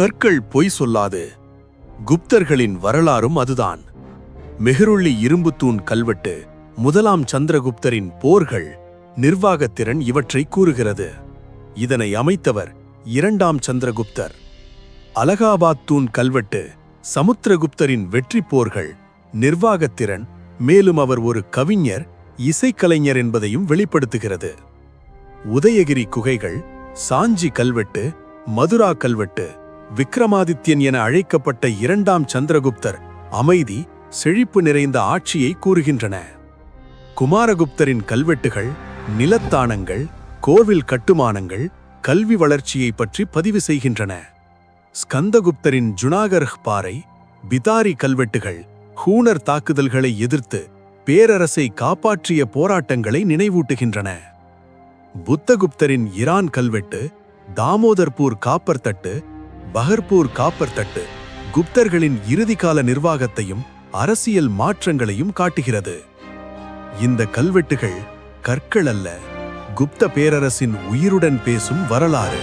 கற்கள் பொய் சொல்லாது. குப்தர்களின் வரலாறும் அதுதான். மெஹருள்ளி இரும்புத்தூண் கல்வெட்டு முதலாம் சந்திரகுப்தரின் போர்கள் நிர்வாகத்திறன் இவற்றை கூறுகிறது. இதனை அமைத்தவர் இரண்டாம் சந்திரகுப்தர். அலகாபாத் தூண் கல்வெட்டு சமுத்திரகுப்தரின் வெற்றி போர்கள் நிர்வாகத்திறன் மேலும் அவர் ஒரு கவிஞர் இசைக்கலைஞர் என்பதையும் வெளிப்படுத்துகிறது. உதயகிரி குகைகள் சாஞ்சி கல்வெட்டு மதுரா கல்வெட்டு விக்ரமாதித்யன் என அழைக்கப்பட்ட இரண்டாம் சந்திரகுப்தர் அமைதி செழிப்பு நிறைந்த ஆட்சியை கூறுகின்றன. குமாரகுப்தரின் கல்வெட்டுகள் நிலத்தானங்கள் கோவில் கட்டுமானங்கள் கல்வி வளர்ச்சியை பற்றி பதிவு செய்கின்றன. ஸ்கந்தகுப்தரின் ஜுனாகர்ஹ் பாறை பிதாரி கல்வெட்டுகள் ஹூனர் தாக்குதல்களை எதிர்த்து பேரரசை காப்பாற்றிய போராட்டங்களை நினைவூட்டுகின்றன. புத்தகுப்தரின் இரான் கல்வெட்டு தாமோதர்பூர் காப்பர் தட்டு பஹர்பூர் காப்பர் தட்டு குப்தர்களின் இறுதிக்கால நிர்வாகத்தையும் அரசியல் மாற்றங்களையும் காட்டுகிறது. இந்த கல்வெட்டுகள் கற்கள் அல்ல குப்த பேரரசின் உயிருடன் பேசும் வரலாறு.